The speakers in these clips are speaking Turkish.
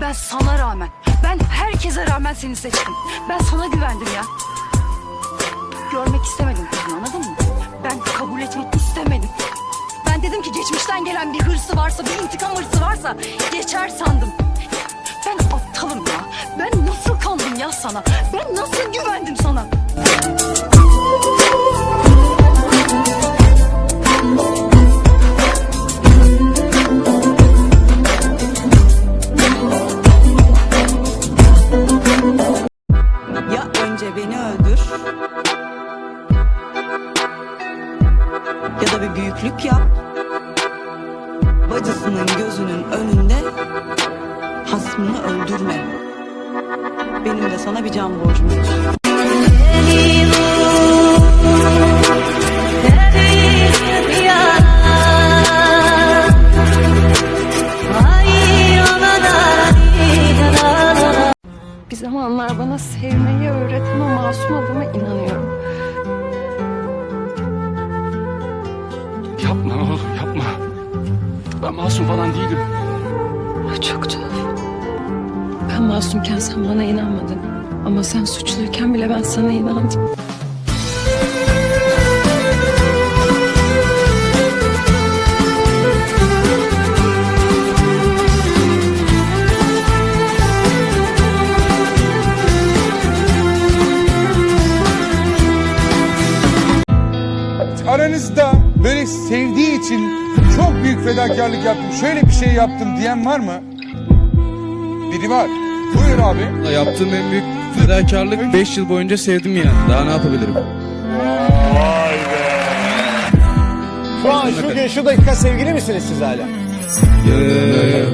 Ben sana rağmen, ben herkese rağmen seni seçtim. Ben sana güvendim ya. Görmek istemedim kızım anladın mı? Ben kabul etmek istemedim. Ben dedim ki geçmişten gelen bir hırsı varsa, bir intikam hırsı varsa geçer sandım. Ben aptalım ya. Ben nasıl kandım ya sana? Ben nasıl güvendim sana? Ya da bir büyüklük yap. Bacısının gözünün önünde hasmını öldürme. Benim de sana bir can borcum var. Bir zamanlar bana sevmeyi öğreten o masum adama inanıyorum. Olur yapma. Ben masum falan değilim. Çok tuhaf. Ben masumken sen bana inanmadın. Ama sen suçluyken bile ben sana inandım. Aranızda böyle sevdiği için çok büyük fedakarlık yaptım, şöyle bir şey yaptım diyen var mı? Biri var. Buyur abi. Yaptığım en büyük fedakarlık 5 yıl boyunca sevdim yani. Daha ne yapabilirim? Şu an şu, şu dakika sevgili misiniz siz hala? Ee,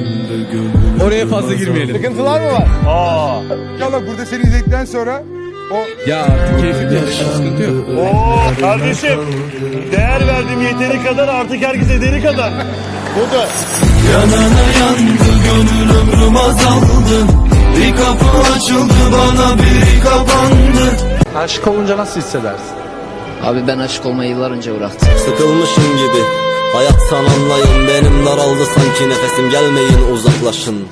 oraya fazla girmeyelim. Sıkıntılar mı var? İnşallah burada seni izledikten sonra o Ya artık keyfim yerinde sıkıntı yok. Oo kardeşim değer verdiğim yeteri kadar artık herkes ederi kadar. Budur. Yanana yandı gönül ömrüm azaldı Bir kapı açıldı bana biri kapandı Aşık olunca nasıl hissedersin? Abi ben aşık olmayı yıllar önce bıraktım. Sıkılmışım gibi Hayattan anlayın benim daraldı sanki nefesim gelmeyin uzaklaşın